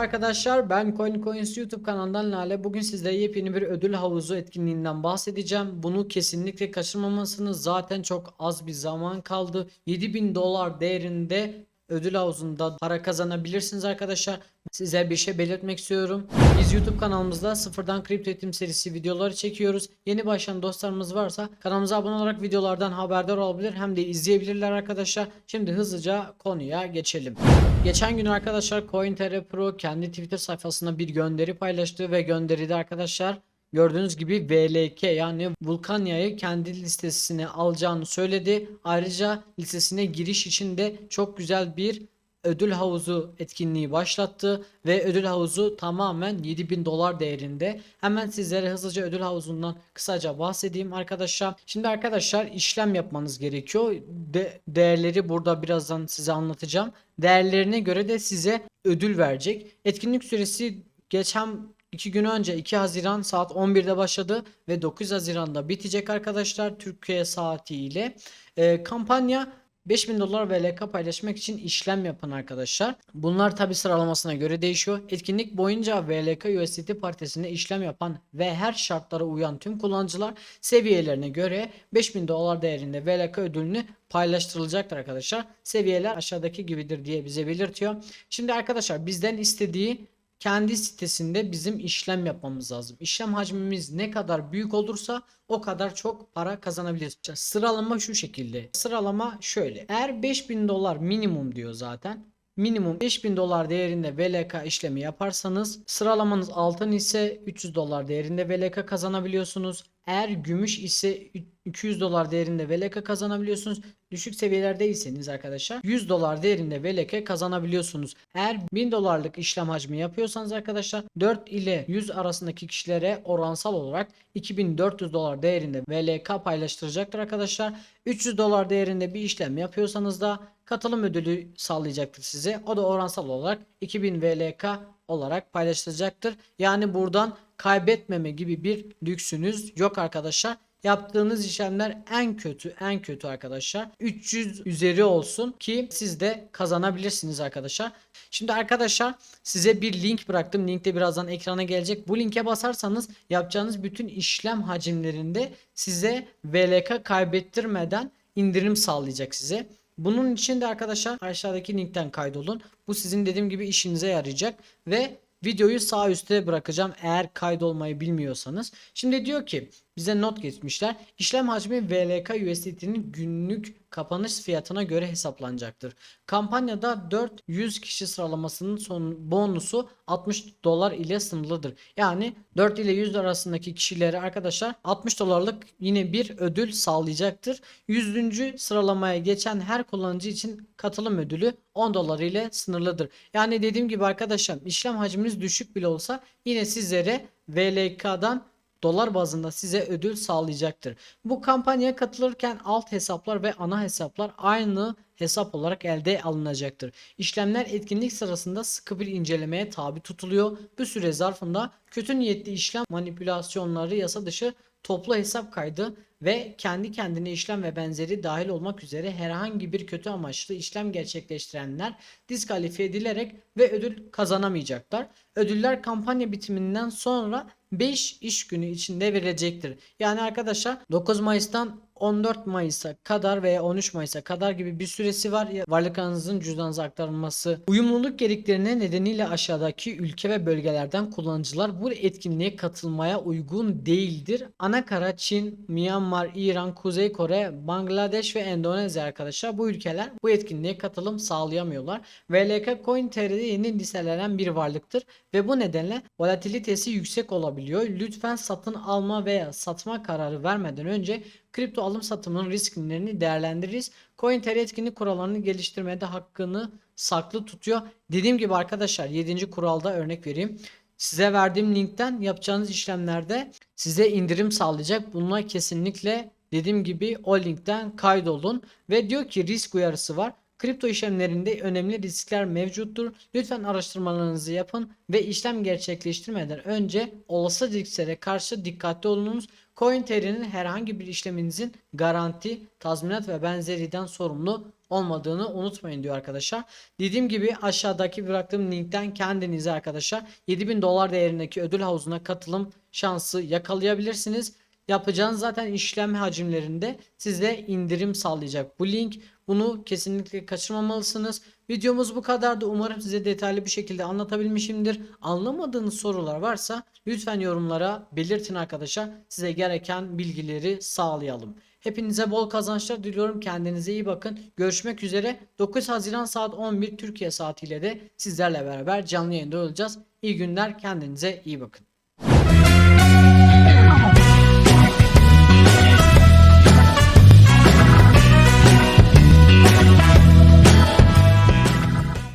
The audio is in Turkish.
arkadaşlar ben Coin Coins YouTube kanalından Lale. Bugün sizlere yepyeni bir ödül havuzu etkinliğinden bahsedeceğim. Bunu kesinlikle kaçırmamalısınız. Zaten çok az bir zaman kaldı. 7000 dolar değerinde ödül havuzunda para kazanabilirsiniz arkadaşlar. Size bir şey belirtmek istiyorum. Biz YouTube kanalımızda sıfırdan kripto eğitim serisi videoları çekiyoruz. Yeni başlayan dostlarımız varsa kanalımıza abone olarak videolardan haberdar olabilir hem de izleyebilirler arkadaşlar. Şimdi hızlıca konuya geçelim. Geçen gün arkadaşlar CoinTR Pro kendi Twitter sayfasında bir gönderi paylaştı ve gönderide arkadaşlar Gördüğünüz gibi VLK yani Vulkania'yı kendi listesine alacağını söyledi. Ayrıca listesine giriş için de çok güzel bir ödül havuzu etkinliği başlattı ve ödül havuzu tamamen 7000 dolar değerinde. Hemen sizlere hızlıca ödül havuzundan kısaca bahsedeyim arkadaşlar. Şimdi arkadaşlar işlem yapmanız gerekiyor. De- değerleri burada birazdan size anlatacağım. Değerlerine göre de size ödül verecek. Etkinlik süresi geçen 2 gün önce 2 Haziran saat 11'de başladı ve 9 Haziran'da bitecek arkadaşlar Türkiye saati ile. Ee, kampanya 5000 dolar VLK paylaşmak için işlem yapın arkadaşlar. Bunlar tabi sıralamasına göre değişiyor. Etkinlik boyunca VLK USDT partisine işlem yapan ve her şartlara uyan tüm kullanıcılar seviyelerine göre 5000 dolar değerinde VLK ödülünü paylaştırılacaktır arkadaşlar. Seviyeler aşağıdaki gibidir diye bize belirtiyor. Şimdi arkadaşlar bizden istediği kendi sitesinde bizim işlem yapmamız lazım. İşlem hacmimiz ne kadar büyük olursa o kadar çok para kazanabiliriz. Sıralama şu şekilde. Sıralama şöyle. Eğer 5000 dolar minimum diyor zaten. Minimum 5000 dolar değerinde VLK işlemi yaparsanız sıralamanız altın ise 300 dolar değerinde VLK kazanabiliyorsunuz. Eğer gümüş ise 200 dolar değerinde VLK kazanabiliyorsunuz. Düşük seviyelerdeyseniz arkadaşlar 100 dolar değerinde VLK kazanabiliyorsunuz. Eğer 1000 dolarlık işlem hacmi yapıyorsanız arkadaşlar 4 ile 100 arasındaki kişilere oransal olarak 2400 dolar değerinde VLK paylaştıracaktır arkadaşlar. 300 dolar değerinde bir işlem yapıyorsanız da katılım ödülü sağlayacaktır size. O da oransal olarak 2000 VLK olarak paylaştıracaktır. Yani buradan kaybetmeme gibi bir lüksünüz yok arkadaşlar. Yaptığınız işlemler en kötü en kötü arkadaşlar 300 üzeri olsun ki siz de kazanabilirsiniz arkadaşlar. Şimdi arkadaşlar size bir link bıraktım. Link de birazdan ekrana gelecek. Bu linke basarsanız yapacağınız bütün işlem hacimlerinde size VLK kaybettirmeden indirim sağlayacak size. Bunun için de arkadaşlar aşağıdaki linkten kaydolun. Bu sizin dediğim gibi işinize yarayacak ve videoyu sağ üstte bırakacağım eğer kaydolmayı bilmiyorsanız. Şimdi diyor ki bize not geçmişler. İşlem hacmi VLK USDT'nin günlük kapanış fiyatına göre hesaplanacaktır. Kampanyada 400 kişi sıralamasının son bonusu 60 dolar ile sınırlıdır. Yani 4 ile 100 arasındaki kişilere arkadaşlar 60 dolarlık yine bir ödül sağlayacaktır. 100. sıralamaya geçen her kullanıcı için katılım ödülü 10 dolar ile sınırlıdır. Yani dediğim gibi arkadaşlar işlem hacminiz düşük bile olsa yine sizlere VLK'dan dolar bazında size ödül sağlayacaktır. Bu kampanyaya katılırken alt hesaplar ve ana hesaplar aynı hesap olarak elde alınacaktır. İşlemler etkinlik sırasında sıkı bir incelemeye tabi tutuluyor. Bu süre zarfında kötü niyetli işlem manipülasyonları yasa dışı toplu hesap kaydı ve kendi kendine işlem ve benzeri dahil olmak üzere herhangi bir kötü amaçlı işlem gerçekleştirenler diskalifiye edilerek ve ödül kazanamayacaklar. Ödüller kampanya bitiminden sonra 5 iş günü içinde verilecektir. Yani arkadaşlar 9 Mayıs'tan 14 Mayıs'a kadar veya 13 Mayıs'a kadar gibi bir süresi var. Varlıklarınızın cüzdanınıza aktarılması. Uyumluluk gereklerine nedeniyle aşağıdaki ülke ve bölgelerden kullanıcılar bu etkinliğe katılmaya uygun değildir. Anakara, Çin, Myanmar, İran, Kuzey Kore, Bangladeş ve Endonezya arkadaşlar bu ülkeler bu etkinliğe katılım sağlayamıyorlar. VLK Coin TR'de yeni listelenen bir varlıktır ve bu nedenle volatilitesi yüksek olabiliyor. Lütfen satın alma veya satma kararı vermeden önce kripto alım satımının risklerini değerlendiririz. CoinTR etkinlik kurallarını geliştirmede hakkını saklı tutuyor. Dediğim gibi arkadaşlar 7. kuralda örnek vereyim. Size verdiğim linkten yapacağınız işlemlerde size indirim sağlayacak. Bununla kesinlikle dediğim gibi o linkten kaydolun ve diyor ki risk uyarısı var. Kripto işlemlerinde önemli riskler mevcuttur. Lütfen araştırmalarınızı yapın ve işlem gerçekleştirmeden önce olası risklere karşı dikkatli olunuz. CoinTer'in herhangi bir işleminizin garanti, tazminat ve benzeriden sorumlu olmadığını unutmayın diyor arkadaşlar. Dediğim gibi aşağıdaki bıraktığım linkten kendinize arkadaşlar 7000 dolar değerindeki ödül havuzuna katılım şansı yakalayabilirsiniz. Yapacağınız zaten işlem hacimlerinde size indirim sağlayacak bu link. Bunu kesinlikle kaçırmamalısınız. Videomuz bu kadardı. Umarım size detaylı bir şekilde anlatabilmişimdir. Anlamadığınız sorular varsa lütfen yorumlara belirtin arkadaşlar. Size gereken bilgileri sağlayalım. Hepinize bol kazançlar diliyorum. Kendinize iyi bakın. Görüşmek üzere. 9 Haziran saat 11 Türkiye saatiyle de sizlerle beraber canlı yayında olacağız. İyi günler. Kendinize iyi bakın.